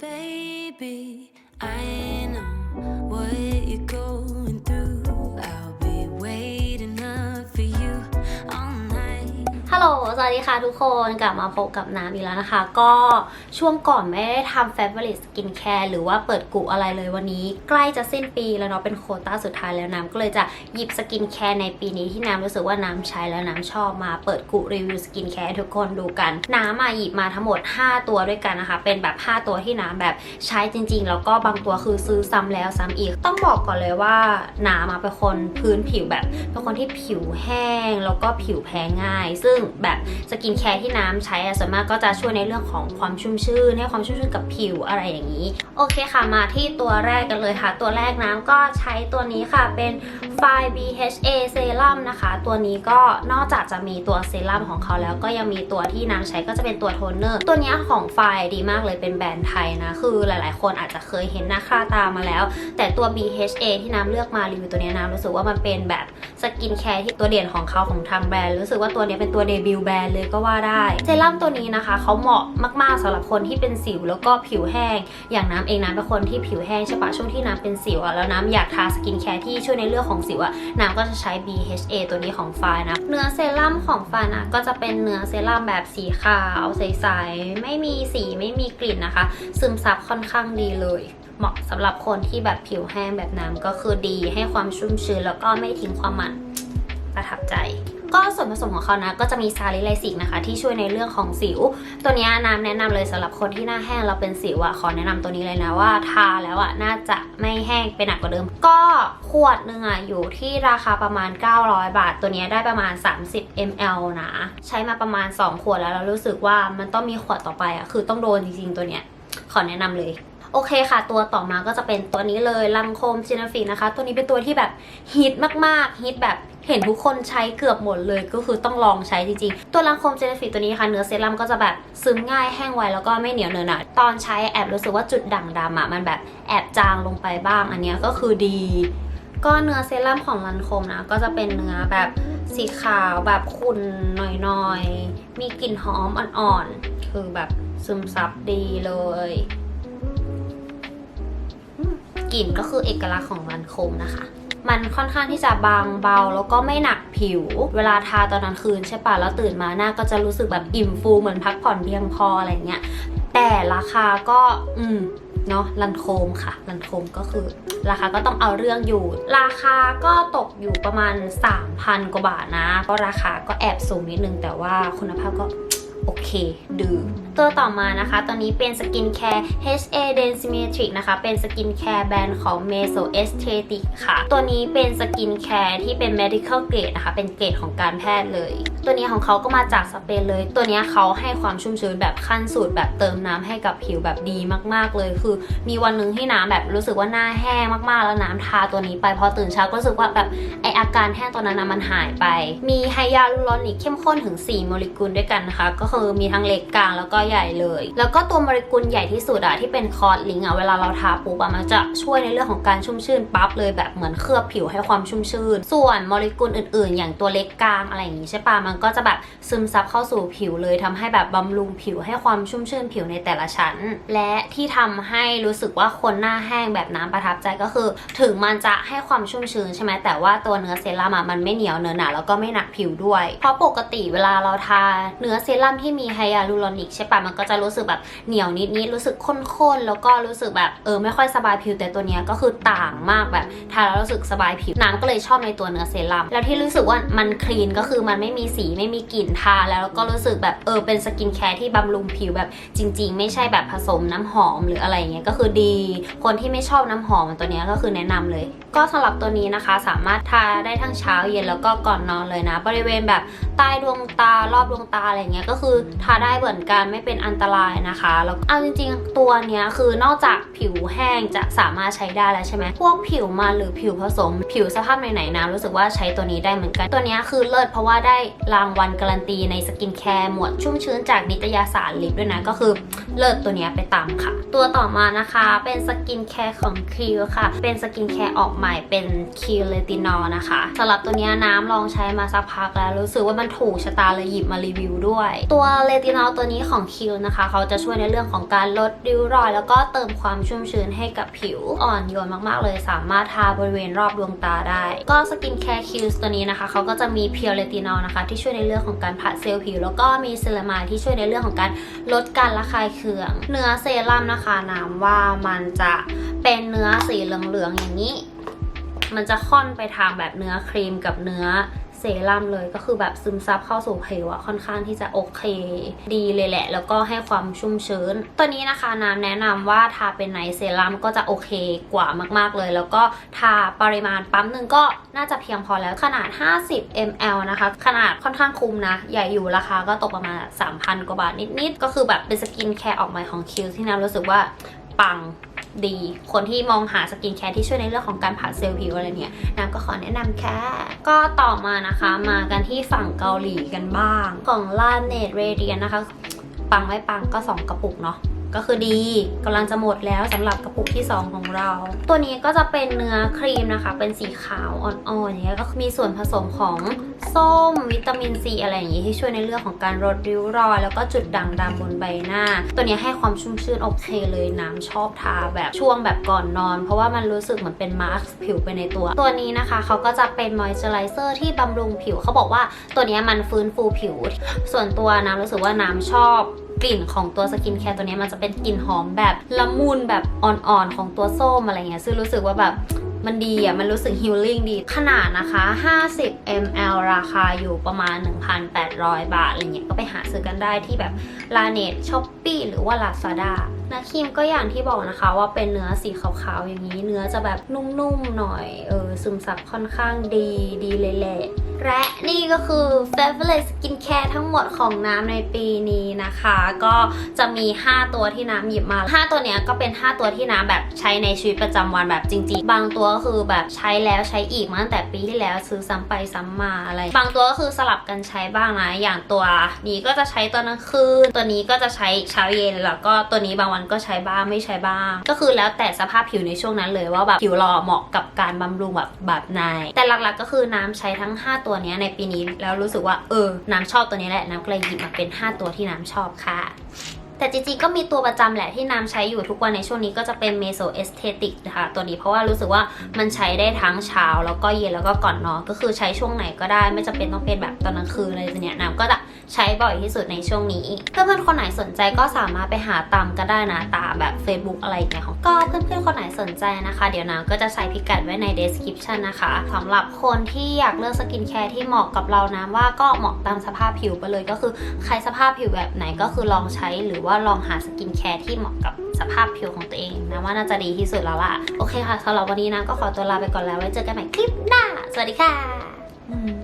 Baby, I know what you're going วัสดีค่ะทุกคนกลับมาพบกับน้ำอีกแล้วนะคะ ก็ช่วงก่อนไม่ได้ทำ Favorite Skin Care หรือว่าเปิดกุอะไรเลยวันนี้ ใกล้จะสิ้นปีแล้วเนาะเป็นโคต้าสุดท้ายแล้วน้ำก็เลยจะหยิบสกินแคร์ในปีนี้ที่น้ำรู้สึกว่าน้ำใช้แล้วน้ำชอบมาเปิดกุรีวิวสกินแคร์ทุกคนดูกัน น้ำมาหยิบมาทั้งหมด 5 ตัวด้วยกันนะคะ เป็นแบบ 5 ตัวที่น้ำแบบใช้จริง ๆ แล้วก็บางตัวคือซื้อซ้ำแล้วซ้ำอีก ต้องบอกก่อนเลยว่าน้ำมาเป็นคนพื้นผิวแบบเป็นคนที่ผิวแห้งแล้วก็ผิวแพ้ง่าย ซึ่งแบบสกินแคร์ที่น้ำใช้อะส่วนมากก็จะช่วยในเรื่องของความชุ่มชื่นให้ความชุ่มชื่นกับผิวอะไรอย่างนี้ โอเคค่ะมาที่ตัวแรกกันเลยค่ะ ตัวแรกน้ำก็ใช้ตัวนี้ค่ะเป็น f i BHA Serum นะคะ ตัวนี้ก็นอกจากจะมีตัวเซรั่มของเขาแล้วก็ยังมีตัวที่น้ำใช้ก็จะเป็นตัวโทนเนอร์ ตัวนี้ของ f i ดีมากเลยเป็นแบรนด์ไทยนะ คือหลายๆ คนอาจจะเคยเห็นหน้าค่าตามาแล้ว แต่ตัว BHA ที่น้ำเลือกมารีวิวตัวนี้น้ำรู้สึกว่ามันเป็นแบบสกินแคร์ที่ตัวเด่นของเขาของทางแบรนด์ รู้สึกว่าตัวนี้เป็นตัวเดบิวต์แบรนด์เลยก็ว่าได้เซรั่มตัวนี้นะคะเขาเหมาะมากๆสำหรับคนที่เป็นสิวแล้วก็ผิวแห้ง อย่างน้ำเองน้ำเป็นคนที่ผิวแห้งใช่ปะช่วงที่น้ำเป็นสิวอะแล้วน้ำอยากทาสกินแคร์ที่ช่วยในเรื่องของสิวอะน้ำก็จะใช้ BHA ตัวนี้ของฟายนะเนื้อเซรั่มของฟายนะก็จะเป็นเนื้อเซรั่มแบบสีขาวใสๆไม่มีสีไม่มีกลิ่นนะคะ ซึมซับค่อนข้างดีเลยเหมาะสำหรับคนที่แบบผิวแห้งแบบน้ำก็คือดีให้ความชุ่มชื้นแล้วก็ไม่ทิ้งความมันประทับใจ ก็ส่วนผสมของเขานะก็จะมีซาลิไลซิกนะคะ ที่ช่วยในเรื่องของสิว ตัวนี้น้ำแนะนำเลยสำหรับคนที่หน้าแห้งเราเป็นสิวอะขอแนะนำตัวนี้เลยนะว่าทาแล้วอะน่าจะไม่แห้งไปหนักกว่าเดิม ก็ขวดหนึ่งอะอยู่ที่ราคาประมาณ 900 บาท ตัวนี้ได้ประมาณ 30 ml นะ ใช้มาประมาณ 2 ขวดแล้วเรารู้สึกว่ามันต้องมีขวดต่อไปอะคือต้องโดนจริงๆตัวเนี้ยขอแนะนำเลย โอเคค่ะ ตัวต่อมาก็จะเป็นตัวนี้เลยลังโคมจินาฟีนะคะ ตัวนี้เป็นตัวที่แบบฮิตมากๆฮิตแบบเห็นทุกคนใช้เกือบหมดเลยก็คือต้องลองใช้จริงๆ ตัวลังโคมจินาฟีตัวนี้ค่ะเนื้อเซรั่มก็จะแบบซึมง่ายแห้งไวแล้วก็ไม่เหนียวเนอะหนะตอนใช้แอบรู้สึกว่าจุดด่างดำอะมันแบบแอบจางลงไปบ้าง อันนี้ก็คือดี ก็เนื้อเซรั่มของลันโคมนะก็จะเป็นเนื้อแบบสีขาวแบบขุ่นหน่อยๆ มีกลิ่นหอมอ่อนๆ คือแบบซึมซับดีเลย กลิ่นก็คือเอกลักษณ์ของลันโคมนะคะมันค่อนข้างที่จะบางเบาแล้วก็ไม่หนักผิว เวลาทาตอนกลางคืนใช่ปะแล้วตื่นมาหน้าก็จะรู้สึกแบบอิ่มฟูเหมือนพักผ่อนเพียงพออะไรเงี้ย แต่ราคาก็อืมเนาะลันโคมค่ะ ลันโคมก็คือ ราคาก็ต้องเอาเรื่องอยู่ ราคาก็ตกอยู่ประมาณ 3,000 กว่าบาทนะ ก็ราคาก็แอบสูงนิดนึงแต่ว่าคุณภาพก็โอเคดือ ตัวต่อมานะคะ ตัวนี้เป็นสกินแคร์ HA Densimitric นะคะ เป็นสกินแคร์แบรนด์ของ Meso Aesthetic ค่ะ ตัวนี้เป็นสกินแคร์ที่เป็น medical grade นะคะ เป็นเกรดของการแพทย์เลย ตัวนี้ของเขาก็มาจากสเปนเลย ตัวนี้เขาให้ความชุ่มชื้นแบบขั้นสุดแบบเติมน้ำให้กับผิวแบบดีมาก ๆ เลย คือ มีวันหนึ่งที่น้ำแบบรู้สึกว่าหน้าแห้งมากๆ แล้วน้ำทาตัวนี้ไปพอตื่นเช้าก็รู้สึกว่าแบบไออาการแห้งตัวนั้นมันหายไป มีไฮยาลูรอนิกเข้มข้นถึง 4 โมเลกุลด้วยกันนะคะ ก็คือมีทั้งเล็กกลางแล้วก็ใหญ่เลย แล้วก็ตัวโมเลกุลใหญ่ที่สุดอะที่เป็นคอร์ดลิงอะเวลาเราทาปุ๊บอะมันจะช่วยในเรื่องของการชุ่มชื่นปั๊บเลยแบบเหมือนเคลือบผิวให้ความชุ่มชื่น ส่วนโมเลกุลอื่นๆ อย่างตัวเล็กกลางอะไรอย่างงี้ใช่ปะมันก็จะแบบซึมซับเข้าสู่ผิวเลยทำให้แบบบำรุงผิวให้ความชุ่มชื่นผิวในแต่ละชั้น และที่ทำให้รู้สึกว่าคนหน้าแห้งแบบน้ำประทับใจก็คือ ถึงมันจะให้ความชุ่มชื้นใช่ไหมแต่ว่าตัวเนื้อเซรั่มอะมันไม่เหนียวเนื้อหนาแล้วก็ไม่หนักผิวด้วย เพราะปกติเวลาเราทาเนื้อเซรั่มที่มีไฮยาลูรอนิกใช่ปะมันก็จะรู้สึกแบบเหนียวนิดๆรู้สึกข้นๆ แล้วก็รู้สึกแบบเออไม่ค่อยสบายผิวแต่ตัวเนี้ยก็คือต่างมากแบบทาแล้วรู้สึกสบายผิวน้ำก็เลยชอบในตัวเนื้อเซรั่มแล้วที่รู้สึกว่ามันคลีนก็คือมันไม่มีสีไม่มีกลิ่นทาแล้วก็รู้สึกแบบเออเป็นสกินแคร์ที่บำรุงผิวแบบจริง ๆ ไม่ใช่แบบผสมน้ำหอมหรืออะไรเงี้ยก็คือดี คนที่ไม่ชอบน้ำหอมตัวนี้ก็คือแนะนำเลย ก็สำหรับตัวนี้นะคะสามารถทาได้ทั้งเช้าเย็นแล้วก็ก่อนนอนเลยนะ บริเวณแบบใต้ดวงตารอบดวงตาอะไรเงี้ยก็คือทาได้เหมือนกันไไม่เป็นอันตรายนะคะแล้วเอาจริงๆ ตัวเนี้ยคือนอกจากผิวแห้งจะสามารถใช้ได้แล้วใช่ไหมพวกผิวมันหรือผิวผสม ผิวสภาพไหนๆนะรู้สึกว่าใช้ตัวนี้ได้เหมือนกัน ตัวนี้คือเลิศเพราะว่าได้รางวัลการันตีในสกินแคร์หมวดชุ่มชื้นจากนิตยสารลิปด้วยนะก็คือเลิศตัวนี้ไปตามค่ะ ตัวต่อมานะคะเป็นสกินแคร์ของคิวค่ะ เป็นสกินแคร์ออกใหม่เป็นคิวเลตินอลนะคะสำหรับตัวนี้น้ำลองใช้มาสักพักแล้วรู้สึกว่ามันถูกชะตาเลยหยิบมารีวิวด้วย ตัวเลตินอลตัวนี้ของคิวนะคะ เขาจะช่วยในเรื่องของการลดริ้วรอย แล้วก็เติมความชุ่มชื้นให้กับผิวอ่อนโยนมากๆเลย สามารถทาบริเวณรอบดวงตาได้ ก็สกินแคร์คิวตัวนี้นะคะ เขาก็จะมีเพียวเรตินอลนะคะ ที่ช่วยในเรื่องของการผัดเซลล์ผิว แล้วก็มีเซรามายที่ช่วยในเรื่องของการลดการระคายเคือง เนื้อเซรั่มนะคะน้ำว่ามันจะเป็นเนื้อสีเหลืองๆอย่างนี้ มันจะค่อนไปทางแบบเนื้อครีมกับเนื้อ เซรั่มเลยก็คือแบบซึมซับเข้าสู่ผิวอะค่อนข้างที่จะโอเค ดีเลยแหละ แล้วก็ให้ความชุ่มชื้น ตัวนี้นะคะน้ำแนะนำว่าทาเป็นไนเซรั่มก็จะโอเคกว่ามากๆเลย แล้วก็ทาปริมาณปั๊มหนึ่งก็น่าจะเพียงพอแล้วขนาด 50 ml นะคะ ขนาดค่อนข้างคุ้มนะ ใหญ่อยู่ราคาก็ตกประมาณ 3,000 กว่าบาทนิดๆ ก็คือแบบเป็นสกินแคร์ออกใหม่ของคิวที่น้ำรู้สึกว่าปัง ดี คนที่มองหาสกินแคร์ที่ช่วยในเรื่องของการผัดเซลล์ผิวอะไรเนี่ยน้ำก็ขอแนะนำค่ะ ก็ต่อมานะคะมากันที่ฝั่งเกาหลีกันบ้าง ของลาเนตเรเดียนะคะ ปังไม่ปังก็ 2 กระปุกเนาะ ก็คือดีกำลังจะหมดแล้วสำหรับกระปุกที่ 2 ของเรา ตัวนี้ก็จะเป็นเนื้อครีมนะคะ เป็นสีขาวอ่อนๆอย่างเงี้ยก็มีส่วนผสมของส้มวิตามินซีอะไรอย่างงี้ที่ช่วยในเรื่องของการลดริ้วรอย แล้วก็จุดด่างดำบนใบหน้า ตัวนี้ให้ความชุ่มชื่นโอเคเลยน้ำชอบทาแบบช่วงแบบก่อนนอน เพราะว่ามันรู้สึกเหมือนเป็นมาสก์ผิวไปในตัว ตัวนี้นะคะเขาก็จะเป็นมอยเจอไรเซอร์ที่บำรุงผิวเขาบอกว่าตัวนี้มันฟื้นฟูผิว ส่วนตัวน้ำรู้สึกว่าน้ำชอบ กลิ่นของตัวสกินแคร์ตัวนี้มันจะเป็นกลิ่นหอมแบบละมุนแบบอ่อนๆของตัวส้มอะไรเงี้ยซึ่งรู้สึกว่าแบบ มันดีอะ มันรู้สึกฮิลลิ่งดี ขนาดนะคะ 50 ml ราคาอยู่ประมาณ 1,800 บาท อะไรเงี้ย ก็ไปหาซื้อกันได้ที่แบบลาเน็ตช้อปปี้หรือว่า Lazada เนื้อครีมก็อย่างที่บอกนะคะว่าเป็นเนื้อสีขาวๆอย่างนี้ เนื้อจะแบบนุ่มๆหน่อย เออ ซึมซับค่อนข้างดีดีเลยแหละและนี่ก็คือ f a v o r i t e Skincare ทั้งหมดของน้ำในปีนี้นะคะ ก็จะมี 5 ตัวที่น้ำหยิบมา 5 ตัวเนี้ยก็เป็น 5 ตัวที่น้ำแบบใช้ในชีวิตประจำวันแบบจริง ๆ บางตัวก็คือแบบใช้แล้วใช้อีกมาตั้งแต่ปีที่แล้วซื้อซ้ำไปซ้ำมาอะไร บางตัวก็คือสลับกันใช้บ้างนะ อย่างตัวนี้ก็จะใช้ตอนกลางคืน ตัวนี้ก็จะใช้เช้าเย็น แล้วก็ตัวนี้บางวันก็ใช้บ้างไม่ใช้บ้าง ก็คือแล้วแต่สภาพผิวในช่วงนั้นเลยว่าแบบผิวเราเหมาะกับการบำรุงแบบแบบไหน แต่หลักๆก็คือน้ำใช้ทั้ง 5 ตัวนี้ในปีนี้แล้วรู้สึกว่าเออ น้ำชอบตัวนี้แหละ น้ำก็เลยหยิบมาเป็น 5 ตัวที่น้ำชอบค่ะ แต่จริงๆ ก็มีตัวประจำแหละที่น้ำใช้อยู่ทุกวันในช่วงนี้ก็จะเป็นเมโซเอสเทติกนะคะตัวนี้เพราะว่ารู้สึกว่ามันใช้ได้ทั้งเช้า แล้วก็เย็นแล้วก็ก่อนนอนก็คือใช้ช่วงไหนก็ได้ ไม่จำเป็นต้องเป็นแบบตอนกลางคืนอะไรเนี่ยน้ำก็จะใช้บ่อยที่สุดในช่วงนี้เพื่อนๆคนไหนสนใจก็สามารถไปหาตามก็ได้นะตามแบบ Facebook อะไรอย่างเงี้ยของก็เพื่อนๆคนไหนสนใจนะคะ เดี๋ยวน้ำก็จะใส่พิกัดไว้ใน description นะคะสำหรับคนที่อยากเลือกสกินแคร์ที่เหมาะกับเรานะว่าก็เหมาะตามสภาพผิวไปเลยก็คือใครสภาพผิวแบบไหนก็คือลองใช้หรือว่าลองหาสกินแคร์ที่เหมาะกับสภาพผิวของตัวเองนะว่าน่าจะดีที่สุดแล้วล่ะ โอเคค่ะสำหรับวันนี้นะก็ขอตัวลาไปก่อนแล้วไว้เจอกันใหม่คลิปหน้า สวัสดีค่ะอืม